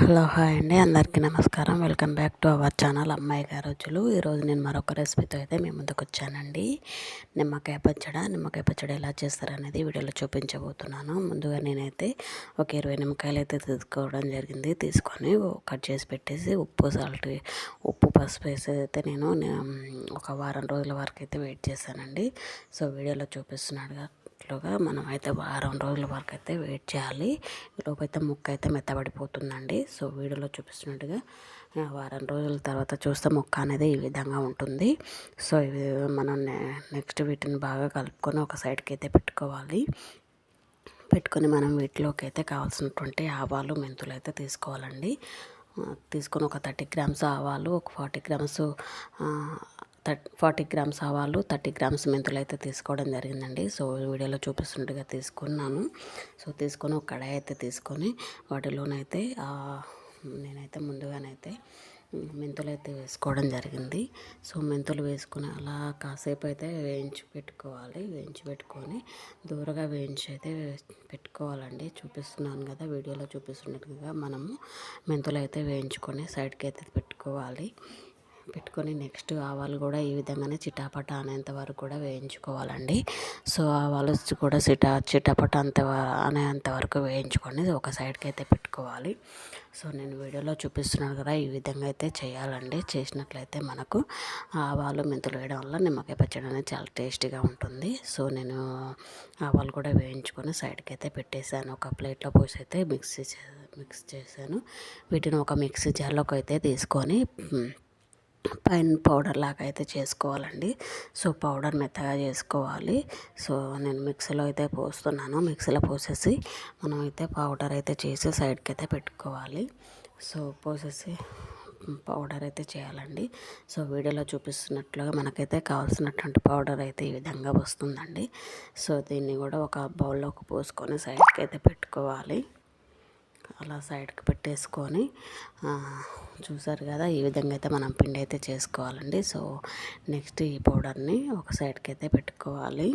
Hello hi అండి. అందరికీ నమస్కారం. Welcome back to our channel అమ్మాయి గారు రోజులు ఈరోజు నేను మరొక రెసిపీతో అయితే మీ ముందుకు వచ్చానండి. నిమ్మకాయ పచ్చడి. నిమ్మకాయ పచ్చడి ఎలా చేస్తారనేది వీడియోలో చూపించబోతున్నాను. ముందుగా నేనైతే ఒక ఇరవై నిమ్మకాయలు అయితే తీసుకోవడం జరిగింది. తీసుకొని కట్ చేసి పెట్టేసి ఉప్పు సాల్ట్ ఉప్పు పసుపు వేసి అయితే నేను ఒక వారం రోజుల వరకు అయితే వెయిట్ చేశానండి. సో వీడియోలో చూపిస్తున్నాడుగా అట్లుగా మనం అయితే వారం రోజుల వరకు అయితే వెయిట్ చేయాలి. లోపైతే ముక్క అయితే మెత్తబడిపోతుందండి. సో వీడియోలో చూపిస్తున్నట్టుగా వారం రోజుల తర్వాత చూస్తే ముక్క అనేది ఈ విధంగా ఉంటుంది. సో ఇవి మనం నెక్స్ట్ వీటిని బాగా కలుపుకొని ఒక సైడ్కి అయితే పెట్టుకోవాలి. పెట్టుకొని మనం వీటిలోకి అయితే కావాల్సినటువంటి ఆవాలు మెంతులు అయితే తీసుకోవాలండి. తీసుకొని ఒక థర్టీ గ్రామ్స్ ఆవాలు ఒక forty grams thirty forty grams ఆవాలు థర్టీ గ్రామ్స్ మెంతులు అయితే తీసుకోవడం జరిగిందండి. సో వీడియోలో చూపిస్తుండగా తీసుకున్నాను. సో తీసుకొని ఒక కడాయి అయితే తీసుకొని వాటిలోనైతే నేనైతే ముందుగానైతే మెంతులు అయితే వేసుకోవడం జరిగింది. సో మెంతులు వేసుకుని అలా కాసేపు అయితే వేయించి పెట్టుకోవాలి. వేయించి పెట్టుకొని దూరగా వేయించి అయితే పెట్టుకోవాలండి. చూపిస్తున్నాను కదా వీడియోలో చూపిస్తున్నట్టుగా మనము మెంతులు అయితే వేయించుకొని సైడ్కి అయితే పెట్టుకోవాలి. పెట్టుకొని నెక్స్ట్ ఆవాలు కూడా ఈ విధంగానే చిటాపట అనేంత వరకు కూడా వేయించుకోవాలండి. సో ఆవాలు కూడా చిటా చిటాపట అంత అనేంత వరకు వేయించుకొని ఒక సైడ్కి అయితే పెట్టుకోవాలి. సో నేను వీడియోలో చూపిస్తున్నాను కదా ఈ విధంగా అయితే చేయాలండి. చేసినట్లయితే మనకు ఆవాలు మెంతులు వేయడం వల్ల నిమ్మకాయ పచ్చడి అనేది చాలా టేస్టీగా ఉంటుంది. సో నేను ఆవాలు కూడా వేయించుకొని సైడ్కి అయితే పెట్టేశాను. ఒక ప్లేట్లో పోసి అయితే మిక్సీ మిక్స్ చేశాను. వీటిని ఒక మిక్సీ జార్లోకి అయితే తీసుకొని పైన పౌడర్ లాగా అయితే చేసుకోవాలండి. సో పౌడర్ మెత్తగా చేసుకోవాలి. సో నేను మిక్సీలో అయితే పోస్తున్నాను. మిక్సీలో పోసేసి మనం అయితే పౌడర్ అయితే చేసి సైడ్కి అయితే పెట్టుకోవాలి. సో పోసేసి పౌడర్ అయితే చేయాలండి. సో వీడియోలో చూపిస్తున్నట్లుగా మనకైతే కావాల్సినటువంటి పౌడర్ అయితే ఈ విధంగా వస్తుందండి. సో దీన్ని కూడా ఒక బౌల్లోకి పోసుకొని సైడ్కి అయితే పెట్టుకోవాలి. అలా సైడ్కి పెట్టేసుకొని చూసారు కదా ఈ విధంగా అయితే మనం పిండి అయితే చేసుకోవాలండి. సో నెక్స్ట్ ఈ పౌడర్ని ఒక సైడ్కి అయితే పెట్టుకోవాలి.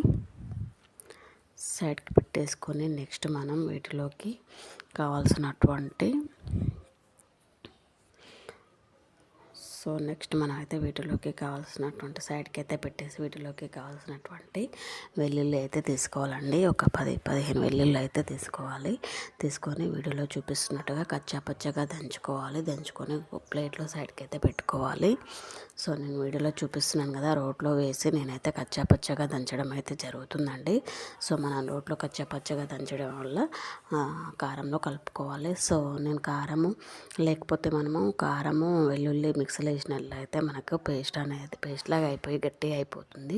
సైడ్కి పెట్టేసుకొని నెక్స్ట్ మనం వీటిలోకి కావాల్సినటువంటి సో నెక్స్ట్ మనం అయితే వీటిలోకి కావాల్సినటువంటి సైడ్కి అయితే పెట్టేసి వీటిలోకి కావాల్సినటువంటి వెల్లుల్లి అయితే తీసుకోవాలండి. ఒక పది పదిహేను వెల్లుల్లి అయితే తీసుకోవాలి. తీసుకొని వీడియోలో చూపిస్తున్నట్టుగా కచ్చా పచ్చగా దంచుకోవాలి. దంచుకొని ప్లేట్లో సైడ్కి అయితే పెట్టుకోవాలి. సో నేను వీడియోలో చూపిస్తున్నాను కదా రోట్లో వేసి నేనైతే కచ్చా పచ్చగా దంచడం అయితే జరుగుతుందండి. సో మనం రోట్లో కచ్చా పచ్చగా దంచడం వల్ల కారంలో కలుపుకోవాలి. సో నేను కారము లేకపోతే మనము కారము వెల్లుల్లి మిక్సీలో వేసినట్లయితే మనకు పేస్ట్ అనేది పేస్ట్ లాగా అయిపోయి గట్టిగా అయిపోతుంది.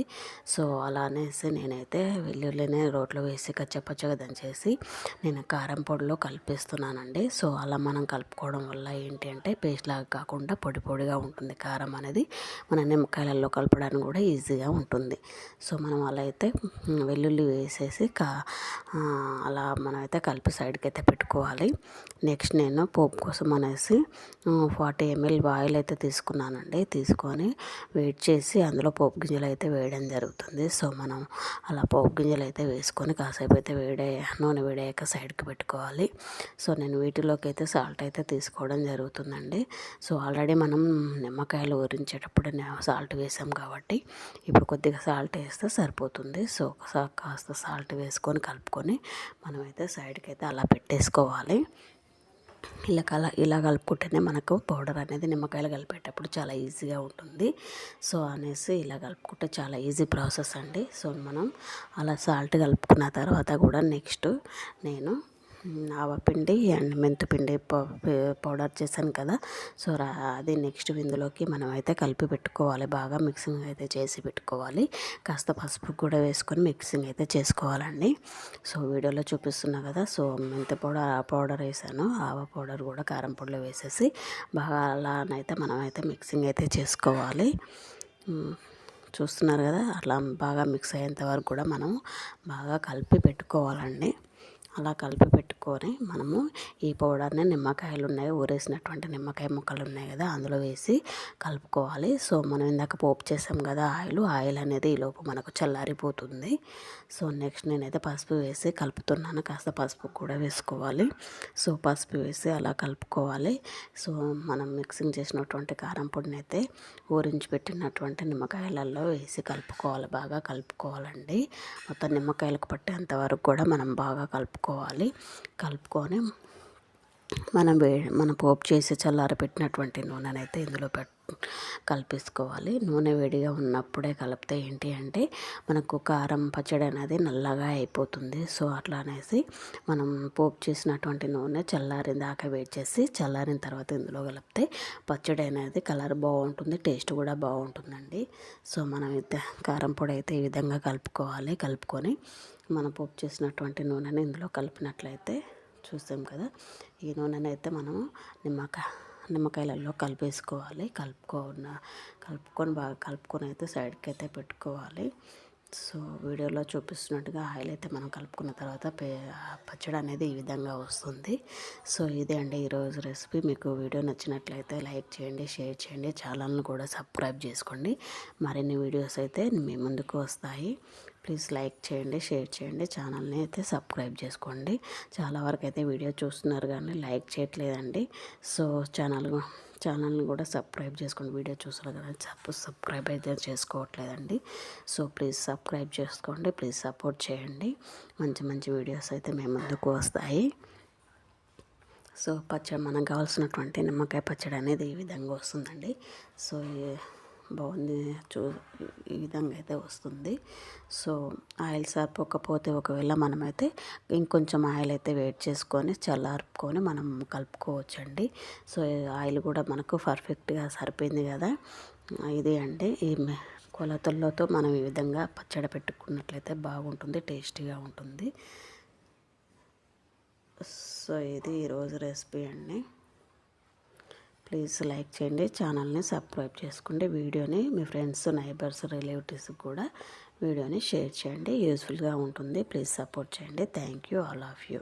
సో అలా అనేసి నేనైతే వెల్లుల్లిని రోట్లో వేసి కచ్చపచ్చగా దంచేసి నేను కారం పొడిలో కలిపిస్తున్నానండి. సో అలా మనం కలుపుకోవడం వల్ల ఏంటి అంటే పేస్ట్ లాగా కాకుండా పొడి పొడిగా ఉంటుంది కారం అనేది. మన నిమ్మకాయలలో కలపడానికి కూడా ఈజీగా ఉంటుంది. సో మనం అలా అయితే వెల్లుల్లి వేసేసి కా అలా మనమైతే కలిపి సైడ్కి అయితే పెట్టుకోవాలి. నెక్స్ట్ నేను పోపు కోసం అనేసి ఫార్టీ ఎంఎల్ ఆయిల్ అయితే తీసుకున్నాను తీసుకున్నానండి. తీసుకొని వెయిట్ చేసి అందులో పోపు గింజలు అయితే వేయడం జరుగుతుంది. సో మనం అలా పోపు గింజలు అయితే వేసుకొని కాసేపు అయితే వేడే నూనె వేడాక సైడ్కి పెట్టుకోవాలి. సో నేను వీటిలోకి అయితే సాల్ట్ అయితే తీసుకోవడం జరుగుతుందండి. సో ఆల్రెడీ మనం నిమ్మకాయలు ఊరించేటప్పుడు సాల్ట్ వేసాం కాబట్టి ఇప్పుడు కొద్దిగా సాల్ట్ వేస్తే సరిపోతుంది. సో కాస్త సాల్ట్ వేసుకొని కలుపుకొని మనమైతే సైడ్కి అయితే అలా పెట్టేసుకోవాలి. ఇలా కల ఇలా కలుపుకుంటేనే మనకు పౌడర్ అనేది నిమ్మకాయలు కలిపేటప్పుడు చాలా ఈజీగా ఉంటుంది. సో అనేసి ఇలా కలుపుకుంటే చాలా ఈజీ ప్రాసెస్ అండి. సో మనం అలా సాల్ట్ కలుపుకున్న తర్వాత కూడా నెక్స్ట్ నేను ఆవపిండి అండ్ మెంతిపిండి పౌడర్ చేశాను కదా. సో అది నెక్స్ట్ ఇందులోకి మనం అయితే కలిపి పెట్టుకోవాలి. బాగా మిక్సింగ్ అయితే చేసి పెట్టుకోవాలి. కాస్త పసుపు కూడా వేసుకొని మిక్సింగ్ అయితే చేసుకోవాలండి. సో వీడియోలో చూపిస్తున్నా కదా. సో మెంతి పౌడర్ ఆ పౌడర్ వేసాను. ఆవ పౌడర్ కూడా కారం పొడిలో వేసేసి బాగా అలానైతే మనం అయితే మిక్సింగ్ అయితే చేసుకోవాలి. చూస్తున్నారు కదా అట్లా బాగా మిక్స్ అయ్యేంత వరకు కూడా మనం బాగా కలిపి పెట్టుకోవాలండి. అలా కలిపి పెట్టు కలుపుకొని మనము ఈ పౌడర్ని నిమ్మకాయలు ఉన్నాయి ఊరేసినటువంటి నిమ్మకాయ ముక్కలు ఉన్నాయి కదా అందులో వేసి కలుపుకోవాలి. సో మనం ఇందాక పోపు చేసాం కదా ఆయిల్. ఆయిల్ అనేది ఈలోపు మనకు చల్లారిపోతుంది. సో నెక్స్ట్ నేనైతే పసుపు వేసి కలుపుతున్నాను. కాస్త పసుపు కూడా వేసుకోవాలి. సో పసుపు వేసి అలా కలుపుకోవాలి. సో మనం మిక్సింగ్ చేసినటువంటి కారం పొడిని అయితే ఊరించి పెట్టినటువంటి నిమ్మకాయలలో వేసి కలుపుకోవాలి. బాగా కలుపుకోవాలండి. మొత్తం నిమ్మకాయలకు పట్టేంత వరకు కూడా మనం బాగా కలుపుకోవాలి. కలుపుకొని మనం వే మన పోపు చేసి చల్లారి పెట్టినటువంటి నూనెనైతే ఇందులో పెట్ కలిపేసుకోవాలి. నూనె వేడిగా ఉన్నప్పుడే కలిపితే ఏంటి అంటే మనకు కారం పచ్చడి అనేది నల్లగా అయిపోతుంది. సో అట్లా అనేసి మనం పోపు చేసినటువంటి నూనె చల్లారిన దాకా వేడి చేసి చల్లారిన తర్వాత ఇందులో కలిపితే పచ్చడి అనేది కలర్ బాగుంటుంది టేస్ట్ కూడా బాగుంటుందండి. సో మనం అయితే కారం పొడి అయితే ఈ విధంగా కలుపుకోవాలి. కలుపుకొని మనం పోపు చేసినటువంటి నూనెని ఇందులో కలిపినట్లయితే చూసాం కదా. ఈ నూనెని అయితే మనము నిమ్మకాయ నిమ్మకాయలలో కలిపేసుకోవాలి. కలుపుకున్న కలుపుకొని బాగా కలుపుకొని అయితే సైడ్కి అయితే పెట్టుకోవాలి. సో వీడియోలో చూపిస్తున్నట్టుగా ఆయిల్ అయితే మనం కలుపుకున్న తర్వాత పే పచ్చడి అనేది ఈ విధంగా వస్తుంది. సో ఇదే అండి ఈరోజు రెసిపీ మీకు వీడియో నచ్చినట్లయితే లైక్ చేయండి షేర్ చేయండి ఛానల్ని కూడా సబ్స్క్రైబ్ చేసుకోండి. మరిన్ని వీడియోస్ అయితే మీ ముందుకు వస్తాయి. ప్లీజ్ లైక్ చేయండి షేర్ చేయండి ఛానల్ని అయితే సబ్స్క్రైబ్ చేసుకోండి. చాలా వరకు అయితే వీడియో చూస్తున్నారు కానీ లైక్ చేయట్లేదండి. సో ఛానల్ ఛానల్ని కూడా సబ్స్క్రైబ్ చేసుకోండి. వీడియో చూసారు కదా సబ్ సబ్స్క్రైబ్ అయితే చేసుకోవట్లేదండి. సో ప్లీజ్ సబ్స్క్రైబ్ చేసుకోండి. ప్లీజ్ సపోర్ట్ చేయండి. మంచి మంచి వీడియోస్ అయితే మేము ముందుకు వస్తాయి. సో పచ్చడి మనకు కావాల్సినటువంటి నిమ్మకాయ పచ్చడి అనేది ఈ విధంగా వస్తుందండి. సో బాగుంది. చూ ఈ విధంగా అయితే వస్తుంది. సో ఆయిల్ సరిపోకపోతే ఒకవేళ మనమైతే ఇంకొంచెం ఆయిల్ అయితే వేడి చేసుకొని చల్లారుకొని మనం కలుపుకోవచ్చండి. సో ఆయిల్ కూడా మనకు పర్ఫెక్ట్గా సరిపోయింది కదా. ఇది అంటే ఈ కొలతలతో మనం ఈ విధంగా పచ్చడి పెట్టుకున్నట్లయితే బాగుంటుంది టేస్టీగా ఉంటుంది. సో ఇది ఈరోజు రెసిపీ అండి. ప్లీజ్ లైక్ చేయండి ఛానల్ని సబ్స్క్రైబ్ చేసుకోండి వీడియోని మీ ఫ్రెండ్స్ నైబర్స్ రిలేటివ్స్కి కూడా వీడియోని షేర్ చేయండి. యూస్ఫుల్గా ఉంటుంది. ప్లీజ్ సపోర్ట్ చేయండి. Thank you. All of you.